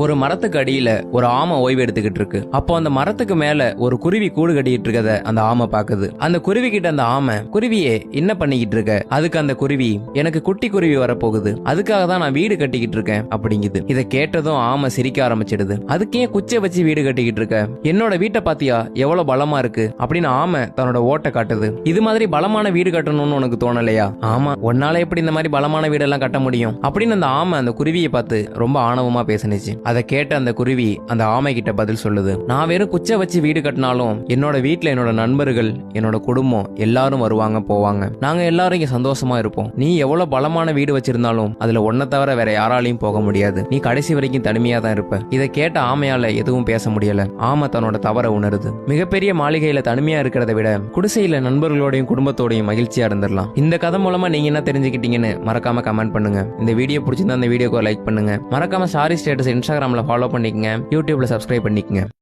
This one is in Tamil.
ஒரு மரத்துக்கு அடியில ஒரு ஆமை ஓய்வு எடுத்துக்கிட்டு இருக்கு. அப்போ அந்த மரத்துக்கு மேல ஒரு குருவி கூடு கட்டிட்டு இருக்கத அந்த ஆமை பாக்குது அந்த குருவி கிட்ட அந்த ஆமை குருவியே என்ன பண்ணிக்கிட்டு இருக்க? அதுக்கு அந்த குருவி எனக்கு குட்டி குருவி வரப்போகுது. அதுக்காக தான் நான் வீடு கட்டிக்கிட்டு இருக்கேன் அப்படிங்குது. இதை கேட்டதும் ஆமை சிரிக்க ஆரம்பிச்சிடுது. அதுக்கே குச்சை வச்சு வீடு கட்டிக்கிட்டு இருக்க? என்னோட வீட்டை பாத்தியா எவ்வளவு பலமா இருக்கு? அப்படின்னு ஆமை தன்னோட ஓட்டை காட்டுது. இது மாதிரி பலமான வீடு கட்டணும்னு உனக்கு தோணலையா? ஆமா உன்னால எப்படி இந்த மாதிரி பலமான வீடெல்லாம் கட்ட முடியும்? அப்படின்னு அந்த ஆமை அந்த குருவியை பார்த்து ரொம்ப ஆணவமா பேசுனுச்சு. அதை கேட்ட அந்த குருவி அந்த ஆமை கிட்ட பதில் சொல்லுது நான் வெறும் குச்சை வச்சு வீடு கட்டினாலும் என்னோட வீட்டில் என்னோட நண்பர்கள் என்னோட குடும்பம் எல்லாரும் வருவாங்க போவாங்க. நாங்க எல்லாரும் இங்க சந்தோஷமா இருப்போம். நீ எவ்வளவு பலமான வீடு வச்சிருந்தாலும் அதுல ஒன்ன தவிர வேற யாராலையும் போக முடியாது. நீ கடைசி வரைக்கும் தனிமையா தான் இருப்ப. இதை கேட்ட ஆமையால எதுவும் பேச முடியல. ஆமை தன்னோட தவற உணருது. மிகப்பெரிய மாளிகையில தனிமையா இருக்கிறத விட குடிசையில நண்பர்களோடையும் குடும்பத்தோடையும் மகிழ்ச்சியா இருந்துடலாம். இந்த கதை மூலமா நீங்க என்ன தெரிஞ்சுக்கிட்டீங்கன்னு மறக்காம கமெண்ட் பண்ணுங்க. இந்த வீடியோ பிடிச்சிருந்தா அந்த வீடியோக்கு லைக் பண்ணுங்க. மறக்காம சாரி ஸ்டேட்டஸ் இன்ஸ்டாகிராமில் ஃபாலோ பண்ணிக்கங்க. யூடியூப்பில் சப்ஸ்கிரைப் பண்ணிக்கங்க.